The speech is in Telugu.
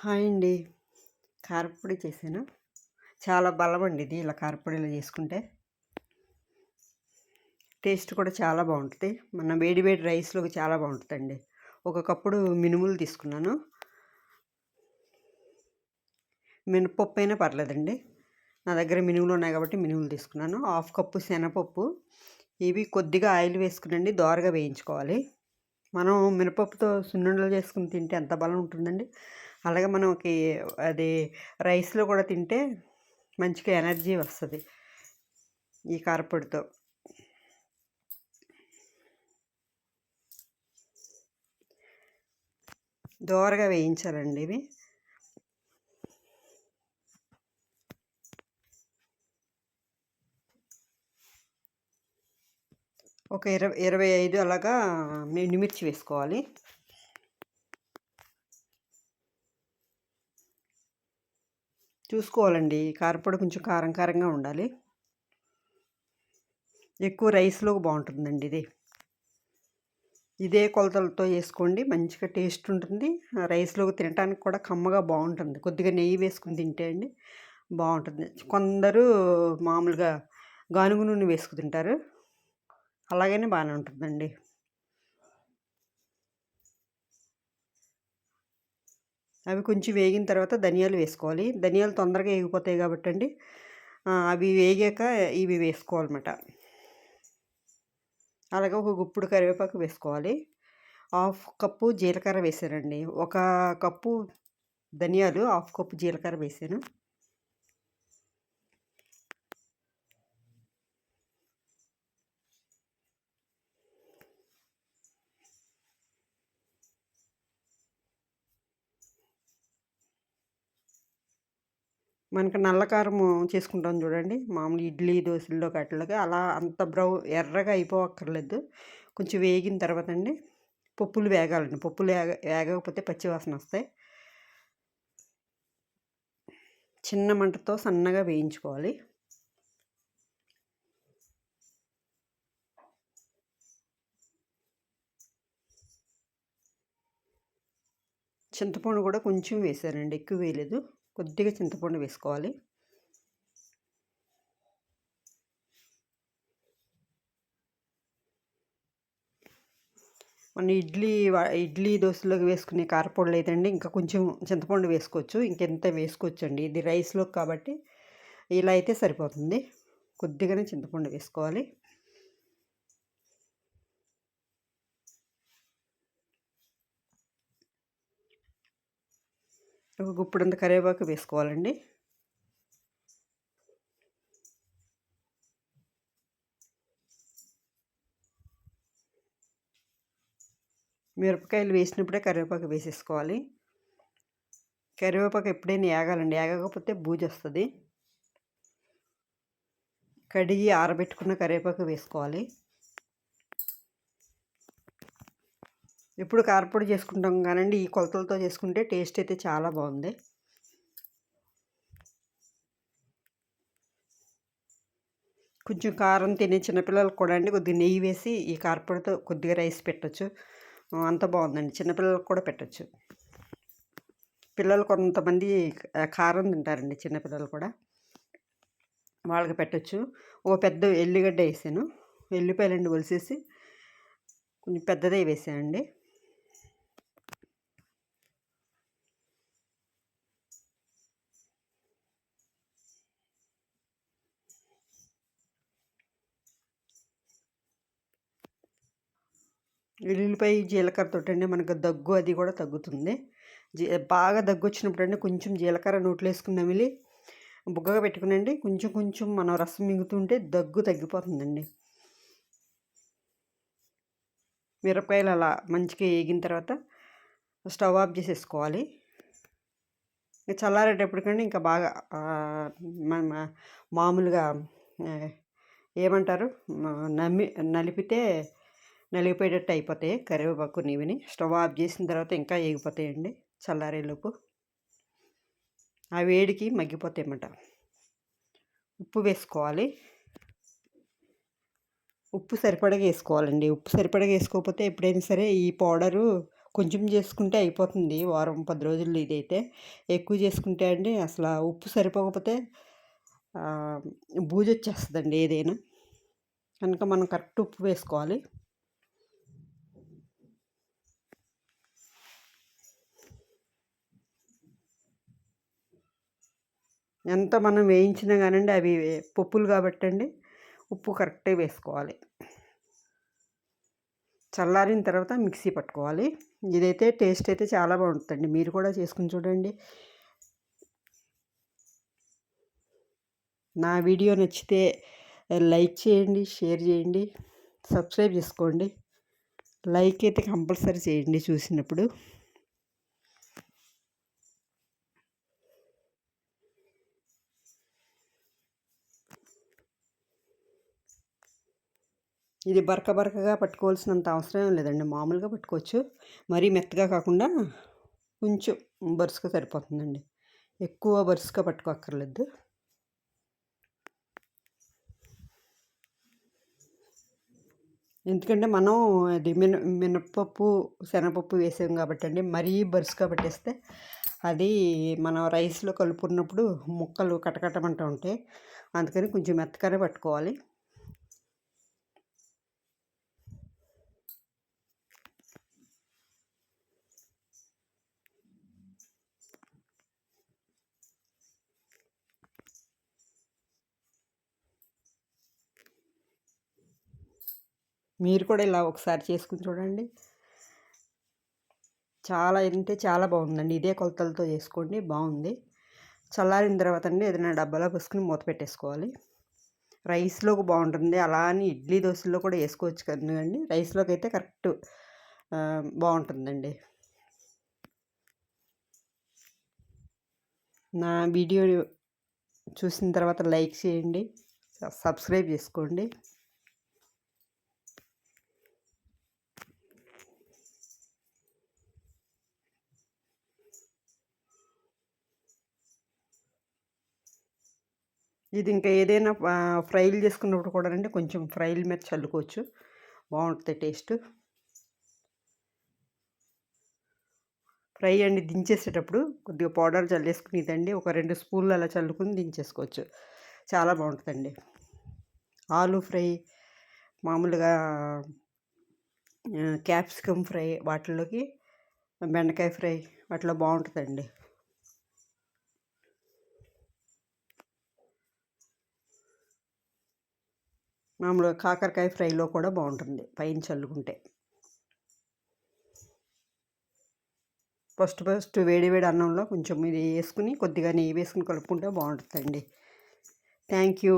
హాయ్ అండి. కారపొడి చేశాను. చాలా బలం అండి ఇది ఇలా కారపొడిలో చేసుకుంటే. టేస్ట్ కూడా చాలా బాగుంటుంది. మన వేడి వేడి రైస్లోకి చాలా బాగుంటుందండి. ఒక కప్పుడు మినుములు తీసుకున్నాను. మినపప్పు అయినా పర్లేదండి. నా దగ్గర మినుములు ఉన్నాయి కాబట్టి మినుములు తీసుకున్నాను. హాఫ్ కప్పు శనగపప్పు. ఇవి కొద్దిగా ఆయిల్ వేసుకునండి దోరగా వేయించుకోవాలి. మనం మినపప్పుతో సున్నుండలు చేసుకుని తింటే ఎంత బలం ఉంటుందండి. అలాగే మనకి అది రైస్లో కూడా తింటే మంచిగా ఎనర్జీ వస్తుంది. ఈ కారపొడితో. దోరగా వేయించాలండి ఇవి. ఒక ఇరవై ఇరవై ఐదు అలాగా ఎండుమిర్చి వేసుకోవాలి. చూసుకోవాలండి. కారపొడి కొంచెం కారం కారంగా ఉండాలి. ఎక్కువ రైస్లో బాగుంటుందండి ఇది. ఇదే కొలతలతో వేసుకోండి. మంచిగా టేస్ట్ ఉంటుంది. రైస్లోకి తినడానికి కూడా కమ్మగా బాగుంటుంది. కొద్దిగా నెయ్యి వేసుకుని తింటే అండి బాగుంటుంది. కొందరు మామూలుగా గానుగు నూనె వేసుకు తింటారు. అలాగనే బాగానే ఉంటుందండి. అవి కొంచెం వేగిన తర్వాత ధనియాలు వేసుకోవాలి. ధనియాలు తొందరగా వేగిపోతాయి కాబట్టి అండి అవి వేగాక ఇవి వేసుకోవాలన్నమాట. అలాగే ఒక గుప్పుడు కరివేపాకు వేసుకోవాలి. హాఫ్ కప్పు జీలకర్ర వేసానండి. ఒక కప్పు ధనియాలు హాఫ్ కప్పు జీలకర్ర వేసాను. మనకి నల్ల కారం చేసుకుంటాం చూడండి. మామూలు ఇడ్లీ దోశల్లో కట్లకి అలా అంత బ్రౌ ఎర్రగా అయిపోవక్కర్లేదు. కొంచెం వేగిన తర్వాత అండి పప్పులు వేగాలండి. పప్పులు వేగ వేగకపోతే పచ్చివాసన వస్తాయి. చిన్న మంటతో సన్నగా వేయించుకోవాలి. చింతపండు కూడా కొంచెం వేసానండి. ఎక్కువ వేయలేదు. కొద్దిగా చింతపండు వేసుకోవాలి. మన ఇడ్లీ ఇడ్లీ దోశలోకి వేసుకునే కారపొడి లేదండి. ఇంకా కొంచెం చింతపండు వేసుకోవచ్చు. ఇంకెంత వేసుకోవచ్చు అండి ఇది రైస్లో కాబట్టి ఇలా అయితే సరిపోతుంది. కొద్దిగానే చింతపండు వేసుకోవాలి. ఒక గుప్పుడంత కరివేపాకు వేసుకోవాలండి. మిరపకాయలు వేసినప్పుడే కరివేపాకు వేసేసుకోవాలి. కరివేపాకు ఎప్పుడైనా ఏగాలండి ఏగకపోతే బూజు వస్తుంది. కడిగి ఆరబెట్టుకున్న కరివేపాకు వేసుకోవాలి. ఎప్పుడు కారపొడి చేసుకుంటాం కానండి ఈ కొలతలతో చేసుకుంటే టేస్ట్ అయితే చాలా బాగుంది. కొంచెం కారం తినే చిన్నపిల్లలకు కూడా అండి కొద్దిగా నెయ్యి వేసి ఈ కారపొడితో కొద్దిగా రైస్ పెట్టచ్చు. అంత బాగుందండి. చిన్నపిల్లలకు కూడా పెట్టచ్చు. పిల్లలు కొంతమంది కారం తింటారండి చిన్నపిల్లలు కూడా. వాళ్ళకి పెట్టచ్చు. ఓ పెద్ద ఎల్లిగడ్డ వేసాను. ఎల్లిపాయలండి ఒలిసేసి కొంచెం పెద్దదే వేసానండి. ఎల్లుల్లిపాయ జీలకర్ర అండి మనకు దగ్గు అది కూడా తగ్గుతుంది. జీ బాగా దగ్గు వచ్చినప్పుడు అండి కొంచెం జీలకర్ర నోట్లో వేసుకుని నమిలి బుగ్గగా పెట్టుకునండి. కొంచెం కొంచెం మనం రసం మింగుతుంటే దగ్గు తగ్గిపోతుందండి. మిరపకాయలు అలా మంచిగా వేగిన తర్వాత స్టవ్ ఆఫ్ చేసేసుకోవాలి. చల్లారేటప్పటికండి ఇంకా బాగా మామూలుగా ఏమంటారు? నమ్మి నలిపితే నలిగిపోయేటట్టు అయిపోతాయి కరివేపాకు నీవిని. స్టవ్ ఆఫ్ చేసిన తర్వాత ఇంకా ఎగిపోతాయండి చల్లారేలోపు. ఆ వేడికి మగ్గిపోతాయి అన్నమాట ఉప్పు వేసుకోవాలి. ఉప్పు సరిపడగా వేసుకోవాలండి. ఉప్పు సరిపడగా వేసుకోకపోతే ఎప్పుడైనా సరే ఈ పౌడరు కొంచెం చేసుకుంటే అయిపోతుంది. వారం పది రోజులు ఇదైతే ఎక్కువ చేసుకుంటే అండి అసలు ఉప్పు సరిపోకపోతే బూజు వచ్చేస్తుందండి ఏదైనా. కనుక మనం కరెక్ట్ ఉప్పు వేసుకోవాలి. ఎంత మనం వేయించినా కానండి అవి పప్పులు కాబట్టండి ఉప్పు కరెక్టే వేసుకోవాలి. చల్లారిన తర్వాత మిక్సీ పట్టుకోవాలి. ఇదైతే టేస్ట్ అయితే చాలా బాగుంటుందండి. మీరు కూడా చేసుకుని చూడండి. నా వీడియో నచ్చితే లైక్ చేయండి షేర్ చేయండి సబ్స్క్రైబ్ చేసుకోండి. లైక్ అయితే కంపల్సరీ చేయండి చూసినప్పుడు. ఇది బరక బరకగా పట్టుకోవాల్సినంత అవసరం లేదండి. మామూలుగా పట్టుకోవచ్చు. మరీ మెత్తగా కాకుండా కొంచెం బరుసుగా సరిపోతుందండి. ఎక్కువ బరుసుగా పట్టుకోక్కర్లేదు. ఎందుకంటే మనం అది మిన మినపప్పు శనగపప్పు వేసాం కాబట్టి అండి మరీ బరుసుగా పట్టేస్తే అది మనం రైస్లో కలుపుకున్నప్పుడు ముక్కలు కటకటమంటూ ఉంటాయి. అందుకని కొంచెం మెత్తగానే పట్టుకోవాలి. మీరు కూడా ఇలా ఒకసారి చేసుకుని చూడండి. చాలా అంటే చాలా బాగుందండి. ఇదే కొలతలతో చేసుకోండి. బాగుంది. చల్లారిన తర్వాత అండి ఏదైనా డబ్బాలో పుసుకుని మూత పెట్టేసుకోవాలి. రైస్లోకి బాగుంటుంది. అలా అని ఇడ్లీ దోశల్లో కూడా వేసుకోవచ్చు కదండి. రైస్లోకి అయితే కరెక్ట్ బాగుంటుందండి. నా వీడియో చూసిన తర్వాత లైక్ చేయండి. సబ్స్క్రైబ్ చేసుకోండి. ఇది ఇంకా ఏదైనా ఫ్రైలు చేసుకున్నప్పుడు కూడా అంటే కొంచెం ఫ్రైల మీద చల్లుకోవచ్చు. బాగుంటుంది టేస్ట్. ఫ్రై అండి దించేసేటప్పుడు కొద్దిగా పౌడర్ చల్లేసుకుని ఇదండి ఒక రెండు స్పూన్లు అలా చల్లుకుని దించేసుకోవచ్చు. చాలా బాగుంటుందండి ఆలు ఫ్రై మామూలుగా క్యాప్సికమ్ ఫ్రై వాటిలోకి బెండకాయ ఫ్రై వాటిలో బాగుంటుందండి మామూలుగా కాకరకాయ ఫ్రైలో కూడా బాగుంటుంది పైన చల్లుకుంటే. ఫస్ట్ ఫస్ట్ వేడి వేడి అన్నంలో కొంచెం ఇది వేసుకుని కొద్దిగా నెయ్యి వేసుకుని కలుపుకుంటే బాగుంటుందండి. Thank you.